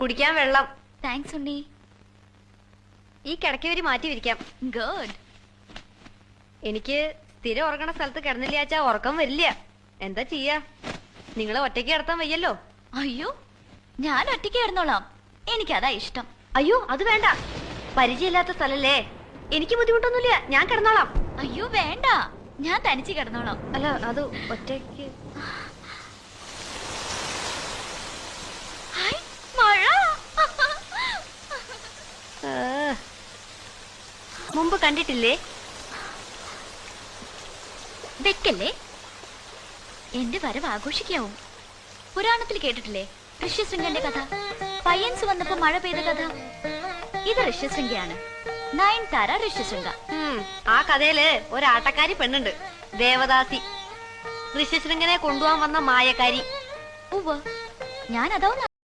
കുടിക്കാൻ വെള്ളം. താങ്ക്സ് ഉണ്ണി. ഈ കിടക്കി വരി മാറ്റി വിരിക്കാം. ഗുഡ് എനിക്ക് സ്ഥിരം ഉറങ്ങണ സ്ഥലത്ത് കിടന്നില്ല കിടന്നില്ലാച്ചാ ഉറക്കം വരില്ല. എന്താ ചെയ്യാ? നിങ്ങൾ ഒറ്റയ്ക്ക് കിടത്താൻ വയ്യല്ലോ. അയ്യോ ഞാൻ ഒറ്റയ്ക്ക് കിടന്നോളാം. എനിക്കതാ ഇഷ്ടം. അയ്യോ അത് വേണ്ട. പരിചയമില്ലാത്ത സ്ഥലല്ലേ? എനിക്ക് ബുദ്ധിമുട്ടൊന്നുമില്ല. ഞാൻ കിടന്നോളാം. അയ്യോ വേണ്ട. ഞാൻ തനിച്ച് കിടന്നോളാം. അല്ല അത് ഒറ്റയ്ക്ക് ഹായ് മഴ ആ. മുമ്പ് കണ്ടിട്ടില്ലേ? വെക്കല്ലേ? എന്റെ വരവ് ആഘോഷിക്കാവും. പുരാണത്തിൽ കേട്ടിട്ടില്ലേ? ഋഷ്യശൃംഗന്റെ കഥ. പയ്യൻസ് വന്നപ്പോ മഴ പെയ്ത കഥ. ഇത് ഋഷ്യശൃംഗയാണ് നയൻ താര ഋഷ്യശൃംഗ ആ കഥയിൽ ഒരാട്ടക്കാരി പെണ്ണുണ്ട്. ദേവദാസി. ഋഷ്യശൃംഗനെ കൊണ്ടുപോകാൻ വന്ന മായക്കാരി. ഉവ്വ്. ഞാൻ അതാവും